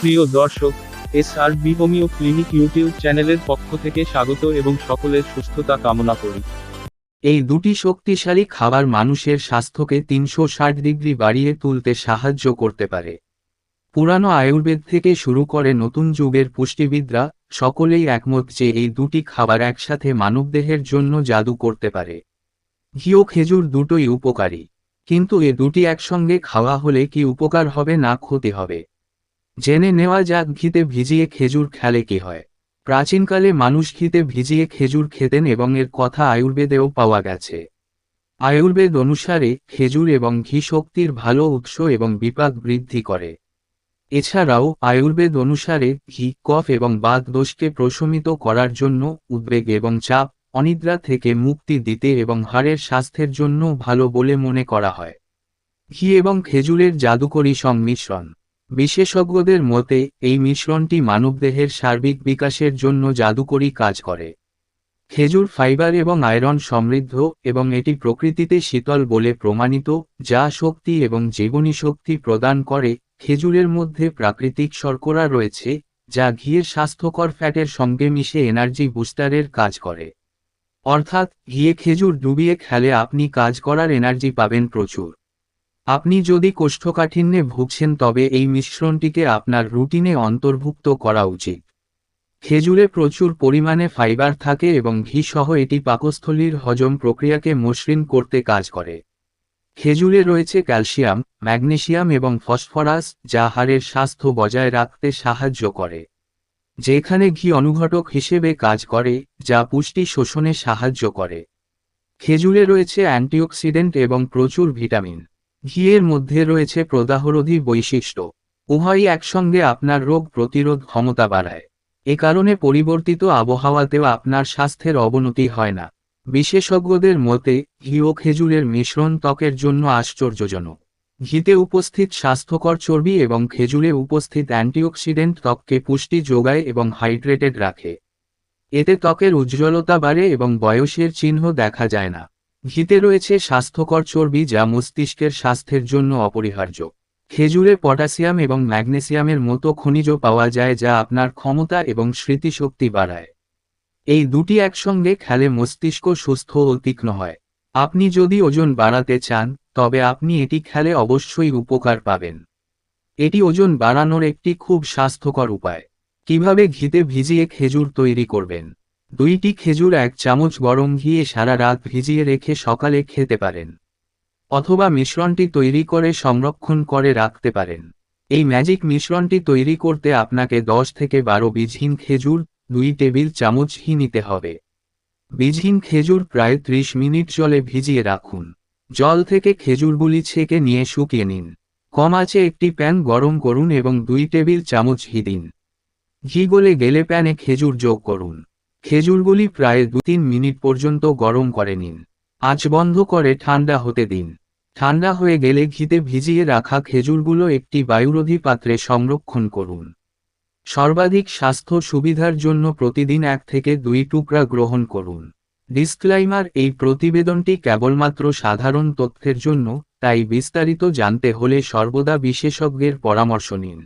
প্রিয় দর্শক S R B homoeo clinic YouTube চ্যানেলের পক্ষ থেকে স্বাগত এবং সকলের সুস্থতা কামনা করি। এই দুটি শক্তিশালী খাবার মানুষের স্বাস্থ্যকে তিনশো ষাট ডিগ্রি বাড়িয়ে তুলতে সাহায্য করতে পারে। পুরানো আয়ুর্বেদ থেকে শুরু করে নতুন যুগের পুষ্টিবিদরা সকলেই একমত যে এই দুটি খাবার একসাথে মানবদেহের জন্য জাদু করতে পারে। ঘিও খেজুর দুটোই উপকারী, কিন্তু এ দুটি একসঙ্গে খাওয়া হলে কি উপকার হবে না ক্ষতি হবে? জেনে নেওয়া যাক ঘিতে ভিজিয়ে খেজুর খেলে কি হয়। প্রাচীনকালে মানুষ ঘিতে ভিজিয়ে খেজুর খেতেন এবং এর কথা আয়ুর্বেদেও পাওয়া গেছে। আয়ুর্বেদ অনুসারে খেজুর এবং ঘি শক্তির ভালো উৎস এবং বিপাক বৃদ্ধি করে। এছাড়াও আয়ুর্বেদ অনুসারে ঘি, কফ এবং বাত দোষকে প্রশমিত করার জন্য উদ্বেগ এবং চাপ, অনিদ্রা থেকে মুক্তি দিতে এবং হাড়ের স্বাস্থ্যের জন্য ভালো বলে মনে করা হয়। ঘি এবং খেজুরের জাদুকরী সংমিশ্রণ বিশেষজ্ঞদের মতে, এই মিশ্রণটি মানবদেহের সার্বিক বিকাশের জন্য জাদুকরী কাজ করে। খেজুর, ফাইবার এবং আয়রন সমৃদ্ধ এবং এটি প্রকৃতিতে শীতল বলে প্রমাণিত, যা শক্তি এবং জীবনী শক্তি প্রদান করে। খেজুরের মধ্যে প্রাকৃতিক শর্করা রয়েছে, যা ঘিয়ের স্বাস্থ্যকর ফ্যাটের সঙ্গে মিশে এনার্জি বুস্টারের কাজ করে। অর্থাৎ, ঘিয়ে খেজুর ডুবিয়ে খেলে আপনি কাজ করার এনার্জি পাবেন প্রচুর। আপনি যদি কোষ্ঠকাঠিন্যে ভুগছেন তবে এই মিশ্রণটিকে আপনার রুটিনে অন্তর্ভুক্ত করা উচিত। খেজুরে প্রচুর পরিমাণে ফাইবার থাকে এবং ঘি সহ এটি পাকস্থলীর হজম প্রক্রিয়াকে মসৃণ করতে কাজ করে। খেজুরে রয়েছে ক্যালসিয়াম, ম্যাগনেসিয়াম এবং ফসফরাস, যা হাড়ের স্বাস্থ্য বজায় রাখতে সাহায্য করে। যেখানে ঘি অনুঘটক হিসেবে কাজ করে, যা পুষ্টি শোষণে সাহায্য করে। খেজুরে রয়েছে অ্যান্টিঅক্সিডেন্ট এবং প্রচুর ভিটামিন। ঘিয়ের মধ্যে রয়েছে প্রদাহরোধী বৈশিষ্ট্য। উভয়ই একসঙ্গে আপনার রোগ প্রতিরোধ ক্ষমতা বাড়ায়। এ কারণে পরিবর্তিত আবহাওয়াতেও আপনার স্বাস্থ্যের অবনতি হয় না। বিশেষজ্ঞদের মতে, ঘি ও খেজুরের মিশ্রণ ত্বকের জন্য আশ্চর্যজনক। ঘিতে উপস্থিত স্বাস্থ্যকর চর্বি এবং খেজুরে উপস্থিত অ্যান্টিঅক্সিডেন্ট ত্বককে পুষ্টি যোগায় এবং হাইড্রেটেড রাখে। এতে ত্বকের উজ্জ্বলতা বাড়ে এবং বয়সের চিহ্ন দেখা যায় না। ঘিতে রয়েছে স্বাস্থ্যকর চর্বি যা মস্তিষ্কের স্বাস্থ্যের জন্য অপরিহার্য। খেজুরে পটাশিয়াম এবং ম্যাগনেসিয়ামের মতো খনিজ পাওয়া যায় যা আপনার ক্ষমতা এবং স্মৃতিশক্তি বাড়ায়। এই দুটি একসঙ্গে খেলে মস্তিষ্ক সুস্থ ও তীক্ষ্ণ হয়। আপনি যদি ওজন বাড়াতে চান, তবে আপনি এটি খেলে অবশ্যই উপকার পাবেন। এটি ওজন বাড়ানোর একটি খুব স্বাস্থ্যকর উপায়। কীভাবে ঘিতে ভিজিয়ে খেজুর তৈরি করবেন? দুইটি খেজুর এক চামচ গরম ঘিয়ে সারা রাত ভিজিয়ে রেখে সকালে খেতে পারেন। অথবা মিশ্রণটি তৈরি করে সংরক্ষণ করে রাখতে পারেন। এই ম্যাজিক মিশ্রণটি তৈরি করতে আপনাকে দশ থেকে বারো বীজহীন খেজুর, দুই টেবিল চামচ ঘি নিতে হবে। বীজহীন খেজুর প্রায় ত্রিশ মিনিট জলে ভিজিয়ে রাখুন। জল থেকে খেজুরগুলি ছেঁকে নিয়ে শুকিয়ে নিন। কম আছে একটি প্যান গরম করুন এবং দুই টেবিল চামচ ঘি দিন। ঘি গলে গেলে প্যানে খেজুর যোগ করুন। খেজুরগুলি প্রায় দু তিন মিনিট পর্যন্ত গরম করে নিন। আঁচ বন্ধ করে ঠান্ডা হতে দিন। ঠান্ডা হয়ে গেলে ঘিতে ভিজিয়ে রাখা খেজুরগুলো একটি বায়ুরোধী পাত্রে সংরক্ষণ করুন। সর্বাধিক স্বাস্থ্য সুবিধার জন্য প্রতিদিন এক থেকে দুই টুকরা গ্রহণ করুন। ডিসক্লাইমার, এই প্রতিবেদনটি কেবলমাত্র সাধারণ তথ্যের জন্য, তাই বিস্তারিত জানতে হলে সর্বদা বিশেষজ্ঞের পরামর্শ নিন।